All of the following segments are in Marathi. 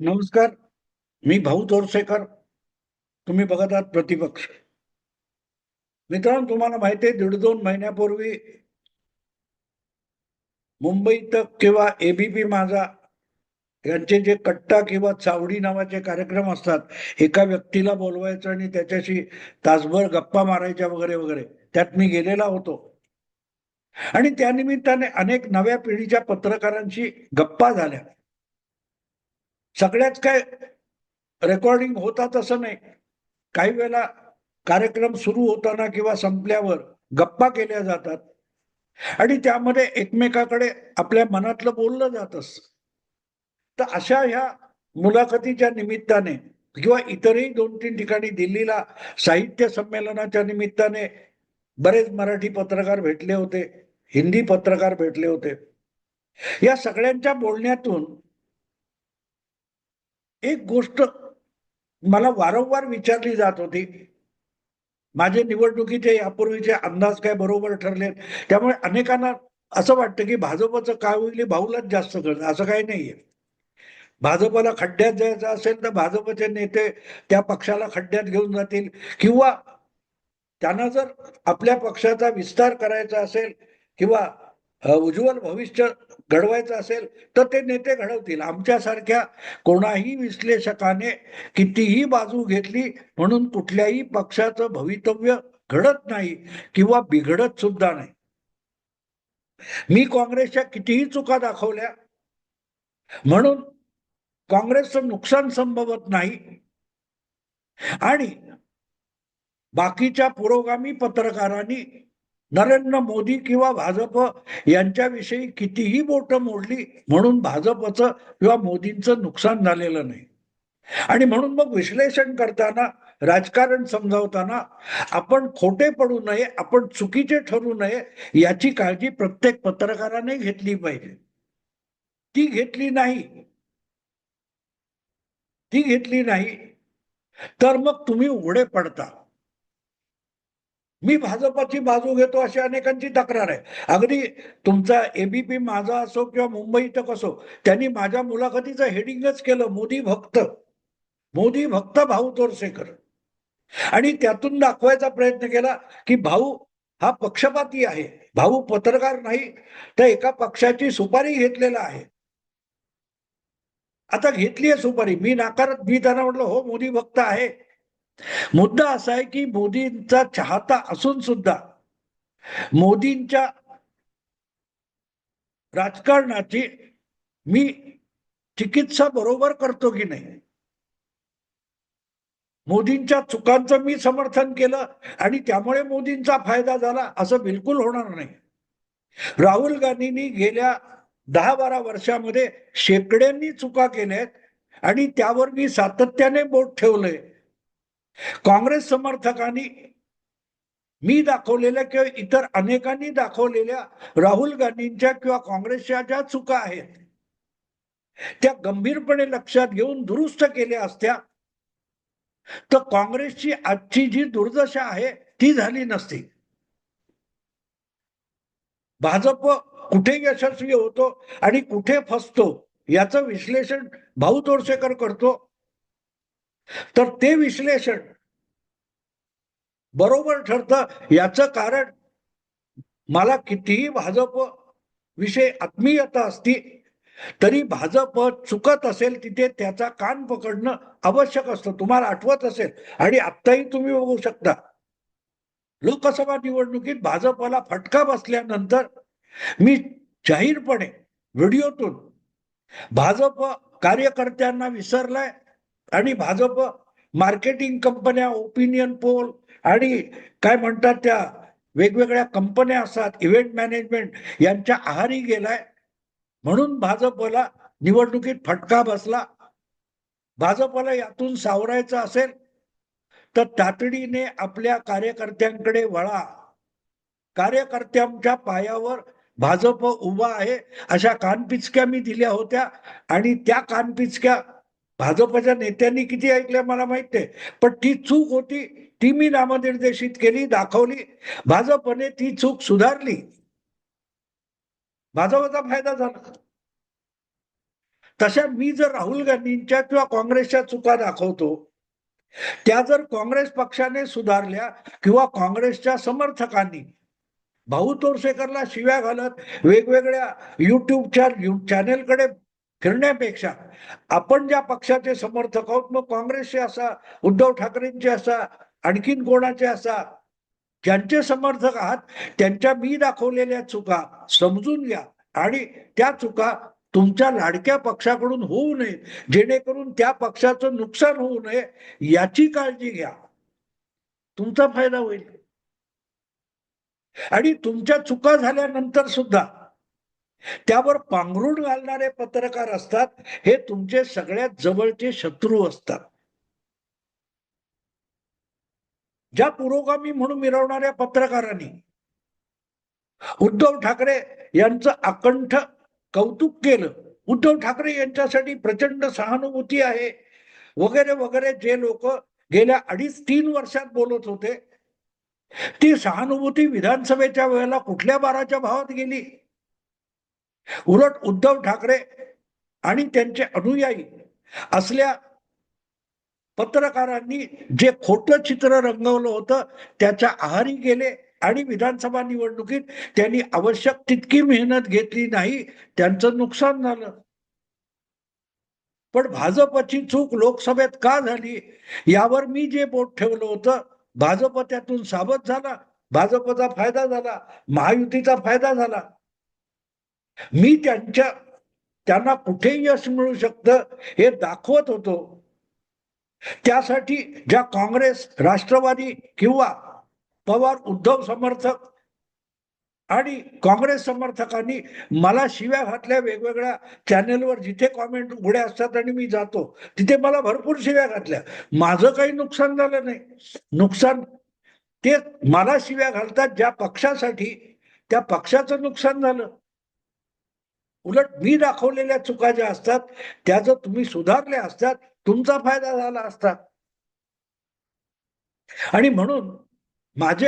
नमस्कार मी भाऊ तोरसेकर तुम्ही बघत आहात प्रतिपक्ष. मित्रांनो तुम्हाला माहिती आहे दीड दोन महिन्यापूर्वी मुंबईत किंवा एबीपी माझा यांचे जे कट्टा किंवा चावडी नावाचे कार्यक्रम असतात एका व्यक्तीला बोलवायचं आणि त्याच्याशी तासभर गप्पा मारायच्या वगैरे वगैरे त्यात मी गेलेला होतो. आणि त्यानिमित्ताने अनेक नव्या पिढीच्या पत्रकारांशी गप्पा झाल्या. सगळ्याच काय रेकॉर्डिंग होतात असं नाही. काही वेळेला कार्यक्रम सुरू होताना किंवा संपल्यावर गप्पा केल्या जातात. आणि त्यामध्ये एकमेकाकडे आपल्या मनातलं बोललं जात असत. तर अशा ह्या मुलाखतीच्या निमित्ताने किंवा इतरही दोन तीन ठिकाणी दिल्लीला साहित्य संमेलनाच्या निमित्ताने बरेच मराठी पत्रकार भेटले होते हिंदी पत्रकार भेटले होते. या सगळ्यांच्या बोलण्यातून एक गोष्ट मला वारंवार विचारली जात होती. माझे निवडणुकीचे यापूर्वीचे अंदाज काय बरोबर ठरले त्यामुळे अनेकांना असं वाटतं की भाजपचं काय होईल भाऊलाच जास्त कळतं असं काही नाहीये. भाजपला खड्ड्यात जायचं असेल तर भाजपचे नेते त्या पक्षाला खड्ड्यात घेऊन जातील. किंवा त्यांना जर आपल्या पक्षाचा विस्तार करायचा असेल किंवा उज्ज्वल भविष्य घडवायचं असेल तर ते नेते घडवतील. आमच्यासारख्या कोणाही विश्लेषकाने कितीही बाजू घेतली म्हणून कुठल्याही पक्षाचं भवितव्य घडत नाही किंवा बिघडत सुद्धा नाही. मी काँग्रेसच्या कितीही चुका दाखवल्या म्हणून काँग्रेसचं नुकसान संभवत नाही आणि बाकीच्या पुरोगामी पत्रकारांनी नरेंद्र मोदी किंवा भाजप यांच्याविषयी कितीही बोट मोडली म्हणून भाजपचं किंवा मोदींचं नुकसान झालेलं नाही. आणि म्हणून मग विश्लेषण करताना राजकारण समजावताना आपण खोटे पडू नये आपण चुकीचे ठरू नये याची काळजी प्रत्येक पत्रकाराने घेतली पाहिजे. ती घेतली नाही. ती घेतली नाही. तर मग तुम्ही उघडे पडता. मी भाजपाची बाजू घेतो अशी अनेकांची तक्रार आहे. अगदी तुमचा एबीपी माझा असो किंवा मुंबई तक असो त्यांनी माझ्या मुलाखतीचं हेडिंगच केलं मोदी भक्त. मोदी भक्त भाऊ तोरसेकर. आणि त्यातून दाखवायचा प्रयत्न केला की भाऊ हा पक्षपाती आहे. भाऊ पत्रकार नाही तर एका पक्षाची सुपारी घेतलेला आहे. आता घेतली आहे सुपारी. मी नाकारत मी त्यांना म्हटलं हो मोदी भक्त आहे. मुद्दा असा आहे की मोदींचा चाहता असून सुद्धा मोदींच्या राजकारणाची मी चिकित्सा बरोबर करतो की नाही? मोदींच्या चुकांचं मी समर्थन केलं आणि त्यामुळे मोदींचा फायदा झाला असं बिलकुल होणार नाही. राहुल गांधींनी गेल्या दहा बारा वर्षामध्ये शेकड्यांनी चुका केल्या आहेत आणि त्यावर मी सातत्याने बोट ठेवलंय. काँग्रेस समर्थकांनी मी दाखवलेल्या किंवा इतर अनेकांनी दाखवलेल्या राहुल गांधींच्या किंवा काँग्रेसच्या ज्या चुका आहेत त्या गंभीरपणे लक्षात घेऊन दुरुस्त केल्या असत्या तर काँग्रेसची आजची जी दुर्दशा आहे ती झाली नसती. भाजप कुठे यशस्वी होतो आणि कुठे फसतो याचं विश्लेषण भाऊ तोरसेकर करतो. तर ते विश्लेषण बरोबर ठरतं. याचं कारण मला कितीही भाजप विषय आत्मीयता असती तरी भाजप चुकत असेल तिथे त्याचा कान पकडणं आवश्यक असतं. तुम्हाला आठवत असेल. आणि आत्ताही तुम्ही बघू शकता. लोकसभा निवडणुकीत भाजपला फटका बसल्यानंतर मी जाहीरपणे व्हिडिओतून भाजप कार्यकर्त्यांना विसरलाय आणि भाजप मार्केटिंग कंपन्या ओपिनियन पोल आणि काय म्हणतात त्या वेगवेगळ्या कंपन्या असतात इव्हेंट मॅनेजमेंट यांच्या आहारी गेलाय. म्हणून भाजपला निवडणुकीत फटका बसला. भाजपला यातून सावरायचं असेल तर तातडीने आपल्या कार्यकर्त्यांकडे वळा. कार्यकर्त्यांच्या पायावर भाजप उभा आहे अशा कानपिचक्या मी दिल्या होत्या. आणि त्या कानपिचक्या भाजपच्या नेत्यांनी किती ऐकल्या मला माहीत नाही पण ती चूक होती ती मी नामनिर्देशित केली दाखवली. भाजपने ती चूक सुधारली. भाजपचा फायदा झाला. तशा मी जर राहुल गांधींच्या किंवा काँग्रेसच्या चुका दाखवतो त्या जर काँग्रेस पक्षाने सुधारल्या किंवा काँग्रेसच्या समर्थकांनी भाऊ तोरसेकरला शिव्या घालत वेगवेगळ्या युट्यूबच्या चॅनेलकडे फिरण्यापेक्षा आपण ज्या पक्षाचे समर्थक आहोत मग काँग्रेसचे असा उद्धव ठाकरेंचे असा आणखीन कोणाचे असा? ज्यांचे समर्थक आहात त्यांच्या मी दाखवलेल्या चुका समजून घ्या. आणि त्या चुका तुमच्या लाडक्या पक्षाकडून होऊ नये. जेणेकरून त्या पक्षाचं नुकसान होऊ नये याची काळजी घ्या. तुमचा फायदा होईल. आणि तुमच्या चुका झाल्यानंतर सुद्धा त्यावर पांघरून घालणारे पत्रकार असतात हे तुमचे सगळ्यात जवळचे शत्रू असतात. ज्या पुरोगामी म्हणून मिरवणाऱ्या पत्रकारांनी उद्धव ठाकरे यांचं अकंठ कौतुक केलं उद्धव ठाकरे यांच्यासाठी प्रचंड सहानुभूती आहे वगैरे वगैरे जे लोक गेल्या अडीच तीन वर्षात बोलत होते ती सहानुभूती विधानसभेच्या वेळेला कुठल्या बाराच्या भावात गेली? उलट उद्धव ठाकरे आणि त्यांचे अनुयायी असल्या पत्रकारांनी जे खोटं चित्र रंगवलं होतं त्याच्या आहारी गेले आणि विधानसभा निवडणुकीत त्यांनी आवश्यक तितकी मेहनत घेतली नाही त्यांचं नुकसान झालं. पण भाजपची चूक लोकसभेत का झाली यावर मी जे बोट ठेवलं होतं भाजप त्यातून सावध झाला भाजपचा फायदा झाला महायुतीचा फायदा झाला. मी त्यांच्या त्यांना कुठे यश मिळू शकतं हे दाखवत होतो. त्यासाठी ज्या काँग्रेस राष्ट्रवादी किंवा पवार उद्धव समर्थक आणि काँग्रेस समर्थकांनी मला शिव्या घातल्या वेगवेगळ्या चॅनेलवर जिथे कॉमेंट उघड्या असतात आणि मी जातो तिथे मला भरपूर शिव्या घातल्या. माझं काही नुकसान झालं नाही. नुकसान ते मला शिव्या घालतात ज्या पक्षासाठी त्या पक्षाचं नुकसान झालं. उलट मी दाखवलेल्या चुका ज्या असतात त्या जर तुम्ही सुधारल्या असतात तुमचा फायदा झाला असता. आणि म्हणून माझे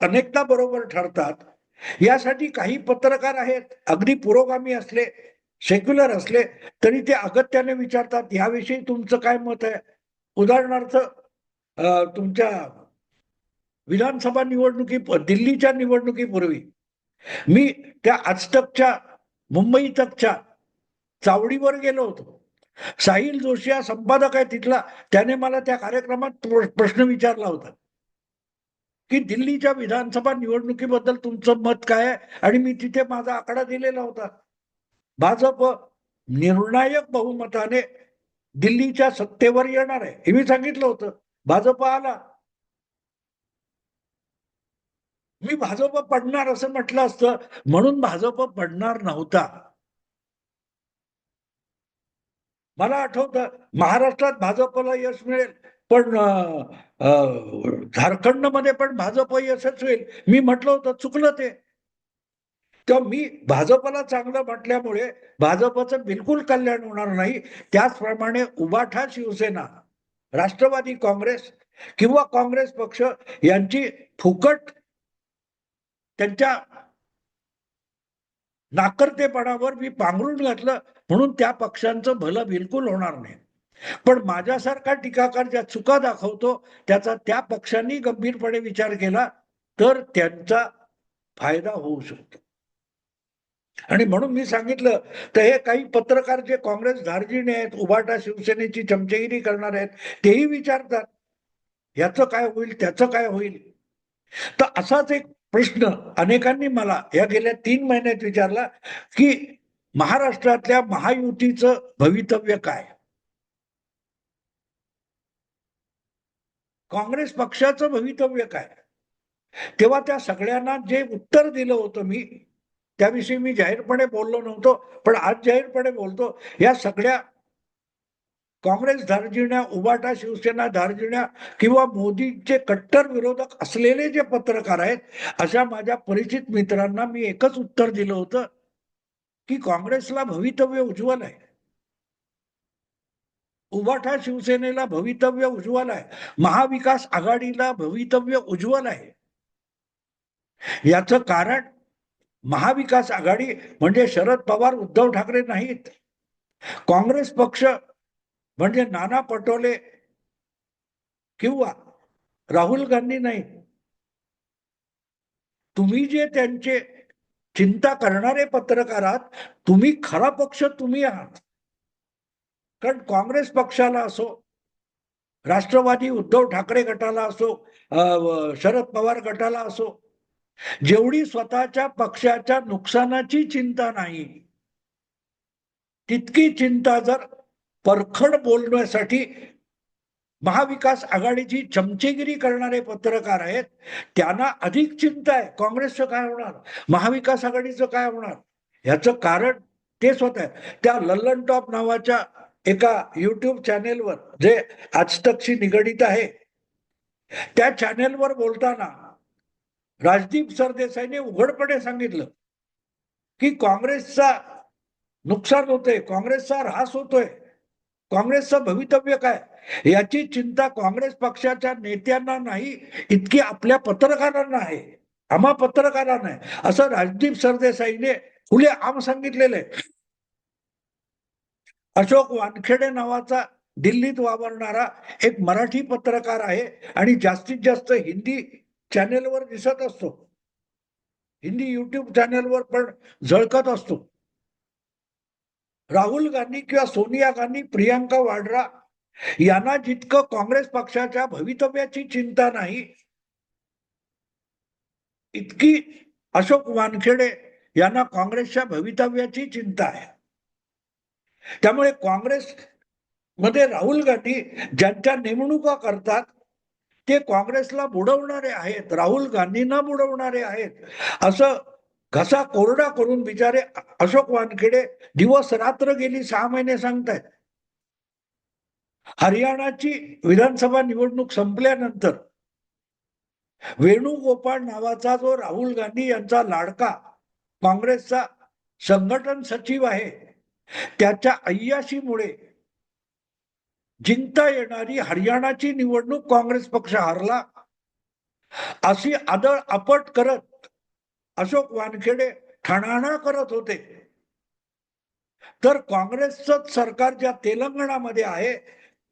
अनेकदा बरोबर ठरतात. यासाठी काही पत्रकार आहेत अगदी पुरोगामी असले सेक्युलर असले तरी ते अगत्याने विचारतात याविषयी तुमचं काय मत आहे? उदाहरणार्थ तुमच्या विधानसभा निवडणुकी दिल्लीच्या निवडणुकीपूर्वी मी त्या आजतकच्या मुंबई तकच्या चावडीवर गेलो होतो. साहिल जोशी हा संपादक आहे तिथला. त्याने मला त्या कार्यक्रमात प्रश्न विचारला होता. की दिल्लीच्या विधानसभा निवडणुकीबद्दल तुमचं मत काय आहे? आणि मी तिथे माझा आकडा दिलेला होता. भाजप निर्णायक बहुमताने दिल्लीच्या सत्तेवर येणार आहे. हे मी सांगितलं होतं. भाजप आला. मी भाजप पडणार असं म्हटलं असतं. म्हणून भाजप पडणार नव्हता. मला आठवतं महाराष्ट्रात भाजपला यश मिळेल पण झारखंडमध्ये पण भाजप यशच होईल मी म्हटलं होतं चुकलं ते. तेव्हा मी भाजपला चांगलं म्हटल्यामुळे भाजपचं बिलकुल कल्याण होणार नाही. त्याचप्रमाणे उबाठा शिवसेना राष्ट्रवादी काँग्रेस किंवा काँग्रेस पक्ष यांची फुकट त्यांच्या नाकर्तेपणावर मी पांघरून घातलं म्हणून त्या पक्षांचं भलं बिलकुल होणार नाही. पण माझ्यासारखा टीकाकार ज्या चुका दाखवतो त्याचा त्या पक्षांनी गंभीरपणे विचार केला तर त्यांचा फायदा होऊ शकतो. आणि म्हणून मी सांगितलं तर हे काही पत्रकार जे काँग्रेस धार्जिणे आहेत उभाटा शिवसेनेची चमचेगिरी करणार आहेत तेही विचारतात याचं काय होईल त्याचं काय होईल? तर असाच एक प्रश्न अनेकांनी मला या गेल्या तीन महिन्यात विचारला की महाराष्ट्रातल्या महायुतीचं भवितव्य काय? काँग्रेस पक्षाचं भवितव्य काय? तेव्हा त्या सगळ्यांना जे उत्तर दिलं होतं मी त्याविषयी मी जाहीरपणे बोललो नव्हतो पण आज जाहीरपणे बोलतो या सगळ्या काँग्रेस धारजिण्या उबाटा शिवसेना धारजिण्या किंवा मोदीचे कट्टर विरोधक असलेले जे पत्रकार आहेत अशा माझ्या परिचित मित्रांना मी एकच उत्तर दिलं होतं की काँग्रेसला भवितव्य उज्ज्वल आहे. उबाठा शिवसेनेला भवितव्य उज्ज्वल आहे. महाविकास आघाडीला भवितव्य उज्ज्वल आहे. याचं कारण महाविकास आघाडी म्हणजे शरद पवार उद्धव ठाकरे नाहीत. काँग्रेस पक्ष म्हणजे नाना पटोले किंवा राहुल गांधी नाही. तुम्ही जे त्यांचे चिंता करणारे पत्रकार आहात तुम्ही खरा पक्ष तुम्ही आहात. कारण काँग्रेस पक्षाला असो राष्ट्रवादी उद्धव ठाकरे गटाला असो शरद पवार गटाला असो जेवढी स्वतःच्या पक्षाच्या नुकसानाची चिंता नाही तितकी चिंता जर परखड बोलण्यासाठी महाविकास आघाडीची चमचेगिरी करणारे पत्रकार आहेत. त्यांना अधिक चिंता आहे. काँग्रेसचं काय होणार? महाविकास आघाडीचं काय होणार? ह्याचं कारण तेच होत आहे. त्या लल्लन टॉप नावाच्या एका युट्यूब चॅनेलवर जे आजतकशी निगडीत आहे त्या चॅनेलवर बोलताना राजदीप सरदेसाईने उघडपणे सांगितलं की काँग्रेसचा नुकसान होतोय काँग्रेसचा ऱ्हास होतोय. काँग्रेसचं भवितव्य काय? याची चिंता काँग्रेस पक्षाच्या नेत्यांना नाही इतकी आपल्या पत्रकारांना आहे. आम्हा पत्रकारांना आहे असं राजदीप सरदेसाईने खुले आम सांगितलेले. अशोक वानखेडे नावाचा दिल्लीत वावरणारा एक मराठी पत्रकार आहे आणि जास्तीत जास्त हिंदी चॅनेलवर दिसत असतो. हिंदी युट्यूब चॅनेलवर पण झळकत असतो. राहुल गांधी किंवा सोनिया गांधी प्रियांका वाड्रा यांना जितकं काँग्रेस पक्षाच्या भवितव्याची चिंता नाही इतकी अशोक वानखेडे यांना काँग्रेसच्या भवितव्याची चिंता आहे. त्यामुळे काँग्रेस मध्ये राहुल गांधी ज्यांच्या नेमणुका करतात ते काँग्रेसला बुडवणारे आहेत राहुल गांधींना बुडवणारे आहेत असं घसा कोरडा करून बिचारे अशोक वानखेडे दिवस रात्र गेली सहा महिने सांगतायत. हरियाणाची विधानसभा निवडणूक संपल्यानंतर वेणुगोपाळ नावाचा जो राहुल गांधी यांचा लाडका काँग्रेसचा संघटन सचिव आहे त्याच्या अय्याशीमुळे जिंकता येणारी हरियाणाची निवडणूक काँग्रेस पक्ष हारला. अशी आदळ आपट करत अशोक वानखेडे ठाणाणा करत होते. तर काँग्रेसच सरकार ज्या तेलंगणामध्ये आहे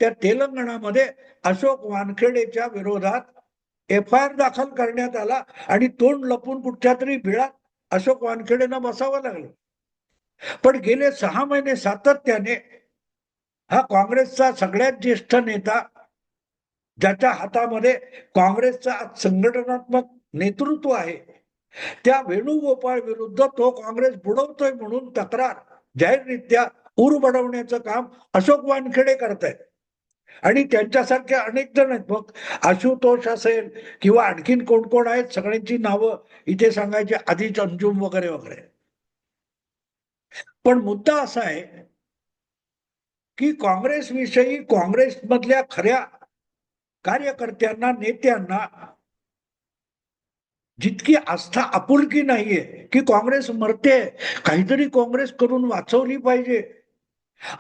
त्या तेलंगणामध्ये अशोक वानखेडेच्या विरोधात एफ आय आर दाखल करण्यात आला आणि तोंड लपून कुठच्या तरी भिळात अशोक वानखेडेंना बसावं लागलं. पण गेले सहा महिने सातत्याने हा काँग्रेसचा सगळ्यात ज्येष्ठ नेता ज्याच्या हातामध्ये काँग्रेसचा संघटनात्मक नेतृत्व आहे त्या वेणुगोपाळ विरुद्ध तो काँग्रेस बुडवतोय म्हणून तक्रार. जाहीररित्या ऊर बडवण्याचं काम अशोक वानखेडे करतायत. आणि त्यांच्यासारखे अनेक जण आहेत. मग आशुतोष असेल किंवा आणखीन कोण कोण आहेत? सगळ्यांची नावं इथे सांगायची. आधीच अंजुम वगैरे वगैरे. पण मुद्दा असा आहे की काँग्रेस विषयी काँग्रेसमधल्या खऱ्या कार्यकर्त्यांना नेत्यांना जितकी आस्था आपुलकी नाहीये की काँग्रेस मरते काहीतरी काँग्रेस करून वाचवली पाहिजे.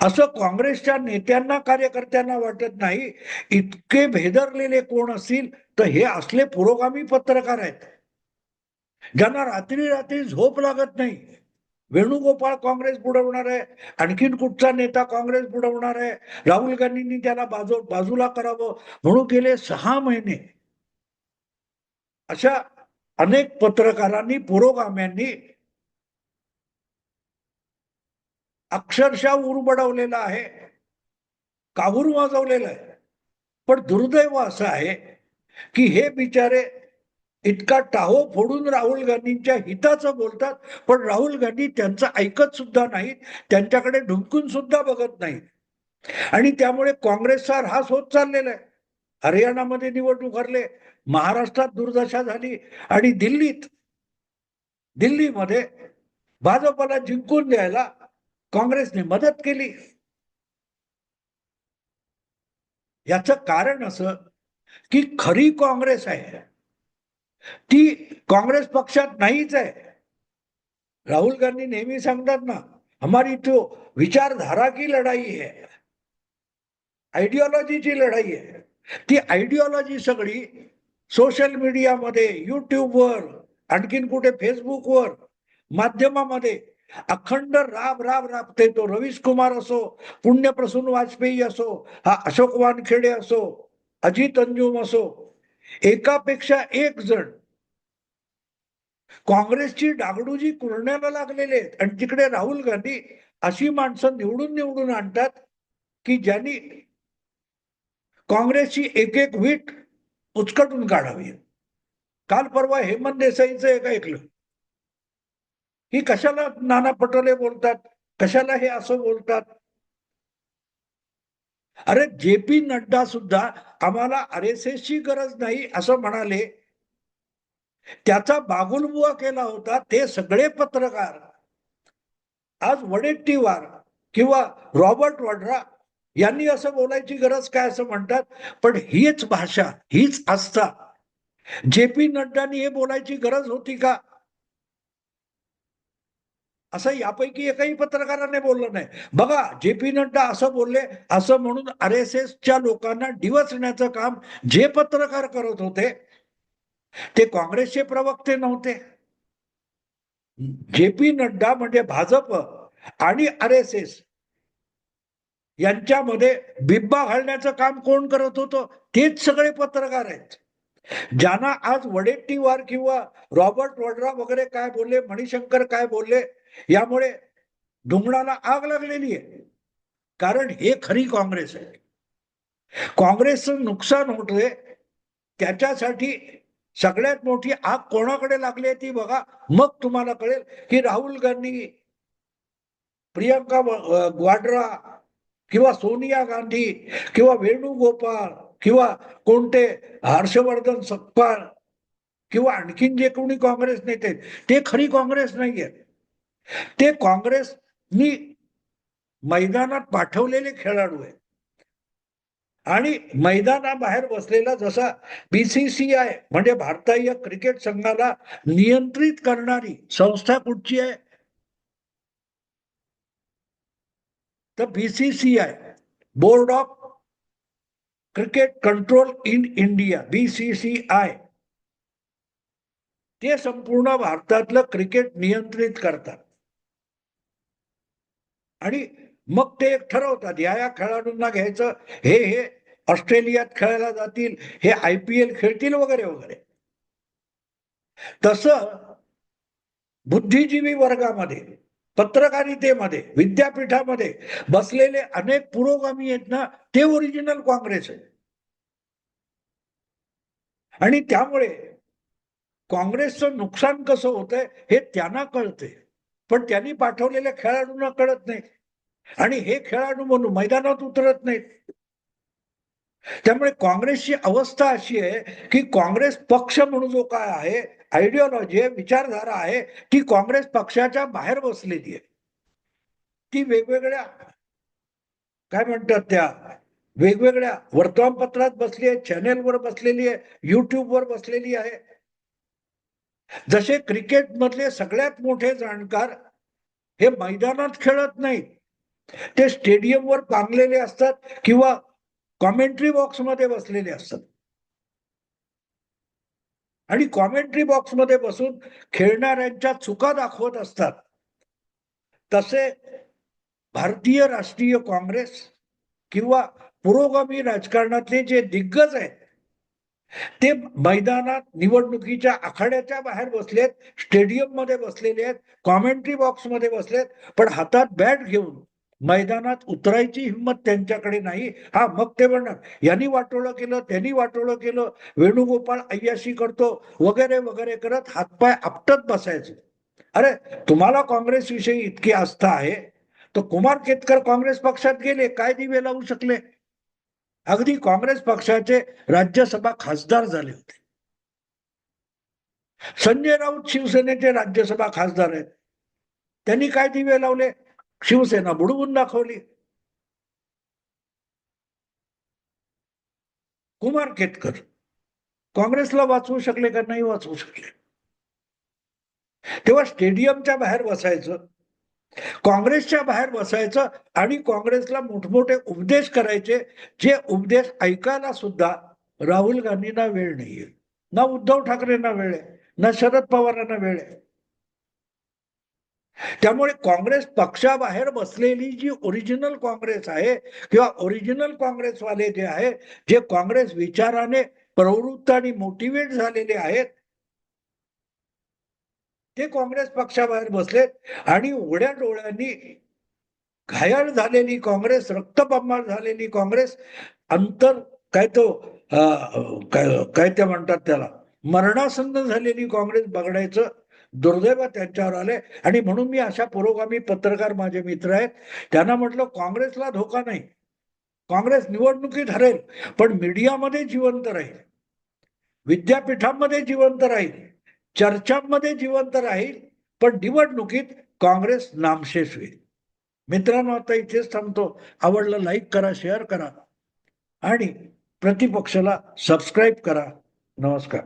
असं काँग्रेसच्या नेत्यांना कार्यकर्त्यांना वाटत नाही इतके भेदरलेले कोण असतील तर हे असले पुरोगामी पत्रकार आहेत. ज्यांना रात्री रात्री झोप लागत नाही. वेणुगोपाळ काँग्रेस बुडवणार आहे आणखीन कुठचा नेता काँग्रेस बुडवणार आहे? राहुल गांधींनी त्याला बाजू बाजूला करावं म्हणून गेले सहा महिने. अशा अनेक पत्रकारांनी पुरोगाम्यांनी अक्षरशः उरबडवलेलं आहे काबूर वाजवलेलं आहे. पण दुर्दैव असं आहे की हे बिचारे इतका टाहो फोडून राहुल गांधींच्या हिताचं बोलतात पण राहुल गांधी त्यांचं ऐकत सुद्धा नाहीत त्यांच्याकडे ढुंकून सुद्धा बघत नाहीत. आणि त्यामुळे काँग्रेसचा ऱ्हास होत चाललेला आहे. हरियाणामध्ये निवडणूक हरले महाराष्ट्रात दुर्दशा झाली आणि दिल्लीत दिल्लीमध्ये भाजपला जिंकून द्यायला काँग्रेसने मदत केली. याचं कारण असं की खरी काँग्रेस आहे. ती काँग्रेस पक्षात नाहीच आहे. राहुल गांधी नेहमी सांगतात ना हमारी तो विचारधारा की लढाई आहे आयडिओलॉजीची लढाई आहे ती आयडिओलॉजी सगळी सोशल मीडियामध्ये युट्यूबवर आणखीन कुठे फेसबुकवर माध्यमामध्ये अखंड राब राब राबते तो रवीश कुमार असो पुण्यप्रसून वाजपेयी असो हा अशोक वानखेडे असो अजित अंजुम असो एकापेक्षा एक जण काँग्रेसची डागडूजी कुरण्याला लागलेले आहेत. आणि तिकडे राहुल गांधी अशी माणसं निवडून निवडून आणतात की ज्यांनी काँग्रेसची एक एक वीट उचकटून काढावी. काल परवा हेमंत देसाईचं एक ऐकलं. ही कशाला नाना पटोले बोलतात? कशाला हे असं बोलतात? अरे जे पी नड्डा सुद्धा आम्हाला आर एस एस ची गरज नाही असं म्हणाले. त्याचा बागुलबुवा केला होता ते सगळे पत्रकार. आज वडेट्टीवार किंवा रॉबर्ट वड्रा यांनी असं बोलायची गरज काय असं म्हणतात? पण हीच भाषा हीच आस्था. जे पी नड्डानी हे बोलायची गरज होती का? असं यापैकी एकाही पत्रकाराने बोललं नाही. बघा जे पी नड्डा असं बोलले असं म्हणून आर एस एसच्या लोकांना डिवचण्याचं काम जे पत्रकार करत होते ते काँग्रेसचे प्रवक्ते नव्हते. जे पी नड्डा म्हणजे भाजप आणि आर एस एस यांच्यामध्ये बिब्बा घालण्याचं काम कोण करत होतं? तेच सगळे पत्रकार आहेत. ज्यांना आज वडेट्टीवार किंवा रॉबर्ट वड्रा वगैरे काय बोलले मणिशंकर काय बोलले यामुळे ढुंगणाला आग लागलेली आहे. कारण हे खरी काँग्रेस आहे. काँग्रेसचं नुकसान होतंय त्याच्यासाठी सगळ्यात मोठी आग कोणाकडे लागली आहे ती बघा. मग तुम्हाला कळेल की राहुल गांधी प्रियंका वाड्रा किंवा सोनिया गांधी किंवा वेणुगोपाल किंवा कोणते हर्षवर्धन सकपाळ किंवा आणखीन जे कोणी काँग्रेस नेते आहेत, ते खरी काँग्रेस नाहीये. ते काँग्रेसनी मैदानात पाठवलेले खेळाडू आहेत. आणि मैदानाबाहेर बसलेला जसा बीसीसीआय म्हणजे भारतीय क्रिकेट संघाला नियंत्रित करणारी संस्था कुठची आहे? तर BCCI board of cricket control in India BCCI ते संपूर्ण भारतातलं क्रिकेट नियंत्रित करतात. आणि मग ते एक ठरवतात या या खेळाडूंना घ्यायचं हे हे ऑस्ट्रेलियात खेळायला जातील हे आय पी एल खेळतील वगैरे वगैरे. तसं बुद्धिजीवी वर्गामध्ये पत्रकारितेमध्ये विद्यापीठामध्ये बसलेले अनेक पुरोगामी आहेत ना ते ओरिजिनल काँग्रेस आहे. आणि त्यामुळे काँग्रेसचं नुकसान कसं होतंय हे त्यांना कळते पण त्यांनी पाठवलेल्या खेळाडूंना कळत नाही. आणि हे खेळाडू म्हणून मैदानात उतरत नाहीत. त्यामुळे काँग्रेसची अवस्था अशी आहे की काँग्रेस पक्ष म्हणून जो काय आहे आयडिओलॉजी आहे विचारधारा आहे ती काँग्रेस पक्षाच्या बाहेर बसलेली आहे. ती वेगवेगळ्या काय म्हणतात त्या वेगवेगळ्या वर्तमानपत्रात बसली आहे चॅनेलवर बसलेली आहे युट्यूबवर बसलेली आहे. जसे क्रिकेट मधले सगळ्यात मोठे जाणकार हे मैदानात खेळत नाहीत. ते स्टेडियमवर पांगलेले असतात किंवा कॉमेंट्री बॉक्समध्ये बसलेले असतात. आणि कॉमेंट्री बॉक्समध्ये बसून खेळणाऱ्यांच्या चुका दाखवत असतात. तसे भारतीय राष्ट्रीय काँग्रेस किंवा पुरोगामी राजकारणातले जे दिग्गज आहेत ते मैदानात निवडणुकीच्या आखाड्याच्या बाहेर बसलेत स्टेडियममध्ये बसलेले आहेत कॉमेंट्री बॉक्समध्ये बसलेत पण हातात बॅट घेऊन मैदानात उतरायची हिंमत त्यांच्याकडे नाही. हा मग ते म्हणणार यांनी वाटोळं केलं त्यांनी वाटोळं केलं वेणुगोपाळ अय्याशी करतो वगैरे वगैरे करत हातपाय आपटत बसायचे. अरे तुम्हाला काँग्रेस विषयी इतकी आस्था आहे? तर कुमार केतकर काँग्रेस पक्षात गेले काय दिवे लावू शकले? अगदी काँग्रेस पक्षाचे राज्यसभा खासदार झाले होते. संजय राऊत शिवसेनेचे राज्यसभा खासदार आहेत. त्यांनी काय दिवे लावले? शिवसेना बुडवून दाखवली. कुमार केतकर काँग्रेसला वाचवू शकले का नाही वाचवू शकले? तेव्हा स्टेडियमच्या बाहेर बसायचं काँग्रेसच्या बाहेर बसायचं आणि काँग्रेसला मोठमोठे उपदेश करायचे जे उपदेश ऐकायला सुद्धा राहुल गांधींना वेळ नाहीये. ना उद्धव ठाकरेंना वेळ आहे ना शरद पवारांना वेळ आहे. त्यामुळे काँग्रेस पक्षाबाहेर बसलेली जी ओरिजिनल काँग्रेस आहे किंवा ओरिजिनल काँग्रेसवाले जे आहे जे काँग्रेस विचाराने प्रवृत्त आणि मोटिवेट झालेले आहेत ते काँग्रेस पक्षाबाहेर बसलेत आणि उघड्या डोळ्यांनी घायाळ झालेली काँग्रेस रक्तबंबाळ झालेली काँग्रेस अंतर काय तो काय काय ते म्हणतात त्याला मरणासन्न झालेली काँग्रेस बघण्याचं दुर्दैव त्यांच्यावर आले आणि म्हणून मी अशा पुरोगामी पत्रकार माझे मित्र आहेत. त्यांना म्हटलं काँग्रेसला धोका नाही. काँग्रेस निवडणुकीत हरेल पण मीडियामध्ये जिवंत राहील. विद्यापीठांमध्ये जिवंत राहील. चर्चांमध्ये जिवंत राहील. पण निवडणुकीत काँग्रेस नामशेष होईल. मित्रांनो आता इथेच थांबतो. आवडलं लाईक करा शेअर करा. आणि प्रतिपक्षाला सबस्क्राईब करा. नमस्कार.